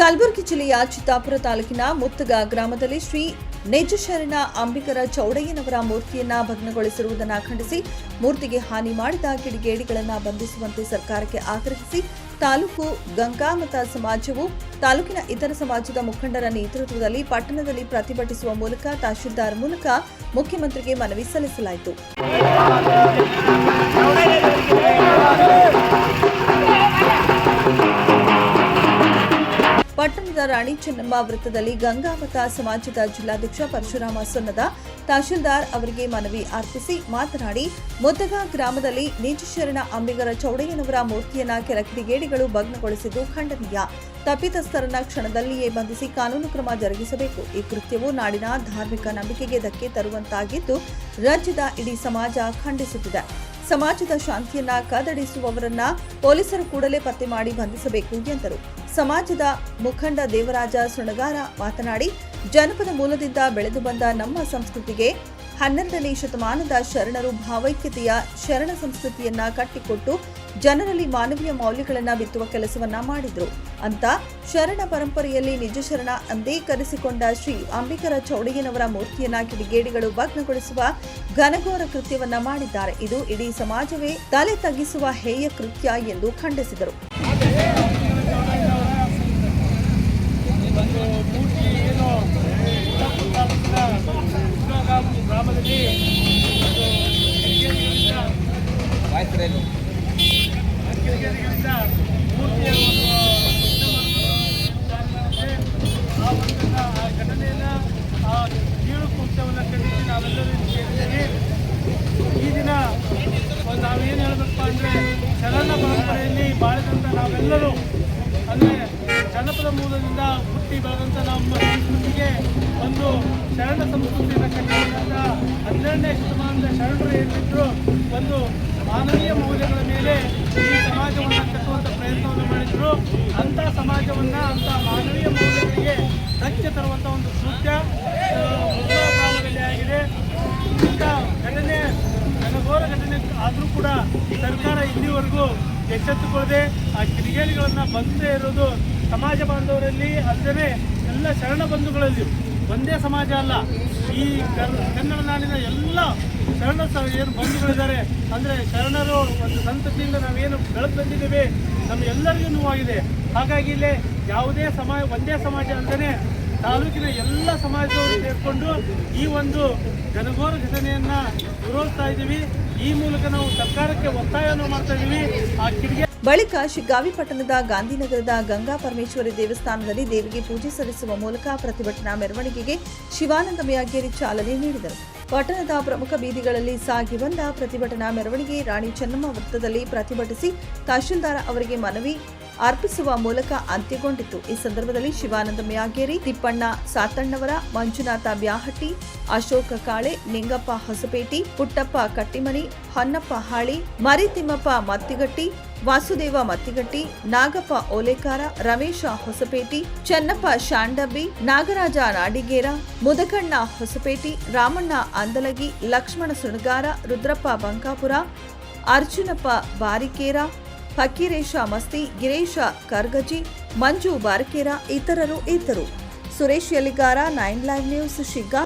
ಕಲಬುರಗಿ ಜಿಲ್ಲೆಯ ಚಿತ್ತಾಪುರ ತಾಲೂಕಿನ ಮುತ್ತಗ ಗ್ರಾಮದಲ್ಲಿ ಶ್ರೀ ನಿಜಶರಣ ಅಂಬಿಕರ ಚೌಡಯ್ಯನವರ ಮೂರ್ತಿಯನ್ನ ಭಗ್ನಗೊಳಿಸಿರುವುದನ್ನು ಖಂಡಿಸಿ ಮೂರ್ತಿಗೆ ಹಾನಿ ಮಾಡಿದ ಕಿಡಿಗೇಡಿಗಳನ್ನು ಬಂಧಿಸುವಂತೆ ಸರ್ಕಾರಕ್ಕೆ ಆಗ್ರಹಿಸಿ ತಾಲೂಕು ಗಂಗಾಮತ ಸಮಾಜವು ತಾಲೂಕಿನ ಇತರ ಸಮಾಜದ ಮುಖಂಡರ ನೇತೃತ್ವದಲ್ಲಿ ಪಟ್ಟಣದಲ್ಲಿ ಪ್ರತಿಭಟಿಸುವ ಮೂಲಕ ತಹಶೀಲ್ದಾರ್ ಮೂಲಕ ಮುಖ್ಯಮಂತ್ರಿಗೆ ಮನವಿ ಸಲ್ಲಿಸಲಾಯಿತು. ಪಟ್ಟಣದ ರಾಣಿ ಚೆನ್ನಮ್ಮ ವೃತ್ತದಲ್ಲಿ ಗಂಗಾವತ ಸಮಾಜದ ಜಿಲ್ಲಾಧ್ಯಕ್ಷ ಪರಶುರಾಮ ಸೊನ್ನದ ತಹಶೀಲ್ದಾರ್ ಅವರಿಗೆ ಮನವಿ ಅರ್ಪಿಸಿ ಮಾತನಾಡಿ ಮುದ್ದಗ ಗ್ರಾಮದಲ್ಲಿ ನೀಚಶರಣ ಅಂಬಿಗರ ಚೌಡಯ್ಯನವರ ಮೂರ್ತಿಯನ್ನ ಕೆಲ ಕಿಡಿಗೇಡಿಗಳು ಭಗ್ನಗೊಳಿಸಿದ್ದು ಖಂಡನೀಯ. ತಪ್ಪಿತಸ್ಥರನ್ನ ಕ್ಷಣದಲ್ಲಿಯೇ ಬಂಧಿಸಿ ಕಾನೂನು ಕ್ರಮ ಜರುಗಿಸಬೇಕು. ಈ ಕೃತ್ಯವು ನಾಡಿನ ಧಾರ್ಮಿಕ ನಂಬಿಕೆಗೆ ಧಕ್ಕೆ ತರುವಂತಾಗಿದ್ದು, ರಾಜ್ಯದ ಇಡೀ ಸಮಾಜ ಖಂಡಿಸುತ್ತಿದೆ. ಸಮಾಜದ ಶಾಂತಿಯನ್ನ ಕದಡಿಸುವವರನ್ನ ಪೊಲೀಸರು ಕೂಡಲೇ ಪತ್ತೆ ಮಾಡಿ ಬಂಧಿಸಬೇಕು ಎಂದರು. ಸಮಾಜದ ಮುಖಂಡ ದೇವರಾಜ ಸುಣಗಾರ ಮಾತನಾಡಿ, ಜನಪದ ಮೂಲದಿಂದ ಬೆಳೆದು ಬಂದ ನಮ್ಮ ಸಂಸ್ಕೃತಿಗೆ ಹನ್ನೆರಡನೇ ಶತಮಾನದ ಶರಣರು ಭಾವೈಕ್ಯತೆಯ ಶರಣ ಸಂಸ್ಕೃತಿಯನ್ನ ಕಟ್ಟಿಕೊಟ್ಟು ಜನರಲ್ಲಿ ಮಾನವೀಯ ಮೌಲ್ಯಗಳನ್ನ ಬಿತ್ತುವ ಕೆಲಸವನ್ನ ಮಾಡಿದ್ರು. ಅಂತ ಶರಣ ಪರಂಪರೆಯಲ್ಲಿ ನಿಜ ಶರಣ ಅಂದೇ ಕರೆಸಿಕೊಂಡ ಶ್ರೀ ಅಂಬಿಕರ ಚೌಡಯ್ಯನವರ ಮೂರ್ತಿಯನ್ನ ಕಿಡಿಗೇಡಿಗಳು ಭಗ್ನಗೊಳಿಸುವ ಘನಘೋರ ಕೃತ್ಯವನ್ನ ಮಾಡಿದ್ದಾರೆ. ಇದು ಇಡೀ ಸಮಾಜವೇ ತಲೆ ತಗ್ಗಿಸುವ ಹೇಯ ಕೃತ್ಯ ಎಂದು ಖಂಡಿಸಿದರು ಒಂದು ಮೂರ್ತಿ ಏನು ಚಿತ್ತಾಪುರ ತಾಲೂಕಿನ ಉದ್ಯೋಗ ಗ್ರಾಮದಲ್ಲಿ ಮೂರ್ತಿಯ ಆ ಆ ಘಟನೆಯನ್ನು ಆ ಕೀಳು ಕೃತ್ಯವನ್ನು ಖಂಡಿಸಿ ನಾವೆಲ್ಲರೂ ಇಲ್ಲಿ ಸೇರಿದ್ದೇವೆ. ಈ ದಿನ ನಾವೇನು ಹೇಳಬೇಕಪ್ಪ ಅಂದರೆ ಶರಣ ಪರಂಪರೆಯಲ್ಲಿ ಬಾಳಿದಂಥ ನಾವೆಲ್ಲರೂ ಅಂದರೆ ಜನಪದ ಮೂಲದಿಂದ ಹುಟ್ಟಿ ಬೆಳೆದಂಥ ನಮ್ಮ ಸಂಸ್ಕೃತಿಗೆ ಒಂದು ಶರಣ ಸಂಸ್ಕೃತಿಯನ್ನು ಕಟ್ಟಿಕೊಂಡಂಥ ಹನ್ನೆರಡನೇ ಶತಮಾನದ ಶರಣರು ಏನಿದ್ರು ಒಂದು ಮಾನವೀಯ ಮೌಲ್ಯಗಳ ಮೇಲೆ ಈ ಸಮಾಜವನ್ನು ಕಟ್ಟುವಂಥ ಪ್ರಯತ್ನವನ್ನು ಮಾಡಿದ್ರು. ಅಂಥ ಸಮಾಜವನ್ನು, ಅಂಥ ಮಾನವೀಯ ಮೌಲ್ಯಗಳಿಗೆ ಧಕ್ಕೆ ತರುವಂಥ ಒಂದು ಕೃತ್ಯ ಆಗಿದೆ. ಇಂಥ ಘಟನೆ, ಘನಘೋರ ಘಟನೆ ಆದರೂ ಕೂಡ ಸರ್ಕಾರ ಇಲ್ಲಿವರೆಗೂ ಎಚ್ಚೆತ್ತುಕೊಳ್ಳದೆ ಆ ಕಿಡಿಗೇಡಿಗಳನ್ನು ಬಂದೇ ಇರೋದು ಸಮಾಜ ಬಾಂಧವರಲ್ಲಿ ಅಲ್ಲದೆ ಎಲ್ಲ ಶರಣ ಬಂಧುಗಳಲ್ಲಿ ಒಂದೇ ಸಮಾಜ ಅಲ್ಲ. ಈ ಕನ್ನಡ ನಾಡಿನ ಎಲ್ಲ ಶರಣ ಏನು ಬಂಧುಗಳಿದ್ದಾರೆ. ಅಂದರೆ ಶರಣರು ಒಂದು ಸಂತತಿಯಿಂದ ನಾವೇನು ಬೆಳೆದು ಬಂದಿದ್ದೇವೆ ಎಲ್ಲರಿಗೂ ನೋವಾಗಿದೆ. ಹಾಗಾಗಿ ಇಲ್ಲಿ ಯಾವುದೇ ಸಮಾಜ ಒಂದೇ ಸಮಾಜ ಅಂತಲೇ ತಾಲೂಕಿನ ಎಲ್ಲ ಸಮಾಜದವರು ಸೇರಿಕೊಂಡು ಈ ಒಂದು ಘನಘೋರ ಘಟನೆಯನ್ನು ವಿರೋಧಿಸ್ತಾ ಇದ್ದೀವಿ. ಈ ಮೂಲಕ ನಾವು ಸರ್ಕಾರಕ್ಕೆ ಒತ್ತಾಯವನ್ನು ಮಾಡ್ತಾ ಇದ್ದೀವಿ. ಆ ಕಿಡಿಗೆ ಬಳಿಕ ಶಿಗ್ಗಾವಿ ಪಟ್ಟಣದ ಗಾಂಧಿನಗರದ ಗಂಗಾ ಪರಮೇಶ್ವರಿ ದೇವಸ್ಥಾನದಲ್ಲಿ ದೇವಿಗೆ ಪೂಜೆ ಸಲ್ಲಿಸುವ ಮೂಲಕ ಪ್ರತಿಭಟನಾ ಮೆರವಣಿಗೆಗೆ ಶಿವಾನಂದ ಮ್ಯಾಗೇರಿ ಚಾಲನೆ ನೀಡಿದರು. ಪಟ್ಟಣದ ಪ್ರಮುಖ ಬೀದಿಗಳಲ್ಲಿ ಸಾಗಿ ಬಂದ ಪ್ರತಿಭಟನಾ ಮೆರವಣಿಗೆ ರಾಣಿ ಚೆನ್ನಮ್ಮ ವೃತ್ತದಲ್ಲಿ ಪ್ರತಿಭಟಿಸಿ ತಹಶೀಲ್ದಾರ್ ಅವರಿಗೆ ಮನವಿ ಅರ್ಪಿಸುವ ಮೂಲಕ ಅಂತ್ಯಗೊಂಡಿತು. ಈ ಸಂದರ್ಭದಲ್ಲಿ ಶಿವಾನಂದ ಮ್ಯಾಗೇರಿ, ತಿಪ್ಪಣ್ಣ ಸಾತಣ್ಣವರ, ಮಂಜುನಾಥ ಬ್ಯಾಹಟ್ಟಿ, ಅಶೋಕ ಕಾಳೆ, ನಿಂಗಪ್ಪ ಹೊಸಪೇಟಿ, ಪುಟ್ಟಪ್ಪ ಕಟ್ಟಿಮನಿ, ಹೊನ್ನಪ್ಪ ಹಾಳಿ, ಮರಿತಿಮ್ಮಪ್ಪ ಮತ್ತಿಗಟ್ಟಿ, ವಾಸುದೇವ ಮತ್ತಿಗಟ್ಟಿ, ನಾಗಪ್ಪ ಓಲೇಕಾರ, ರಮೇಶ ಹೊಸಪೇಟಿ, ಚನ್ನಪ್ಪ ಶಾಂಡಬ್ಬಿ, ನಾಗರಾಜ ನಾಡಿಗೇರ, ಮುದಕಣ್ಣ ಹೊಸಪೇಟಿ, ರಾಮಣ್ಣ ಅಂದಲಗಿ, ಲಕ್ಷ್ಮಣ ಸುಣಗಾರ, ರುದ್ರಪ್ಪ ಬಂಕಾಪುರ, ಅರ್ಜುನಪ್ಪ ಬಾರಿಕೇರ ಫಕೀರೇಶ ಮಸ್ತಿ ಗಿರೇಶ ಕರ್ಗಜಿ ಮಂಜು ಬಾರಕೇರ ಇತರರು ಇದ್ದರು. Suresh Yaligar nine live news Shigga.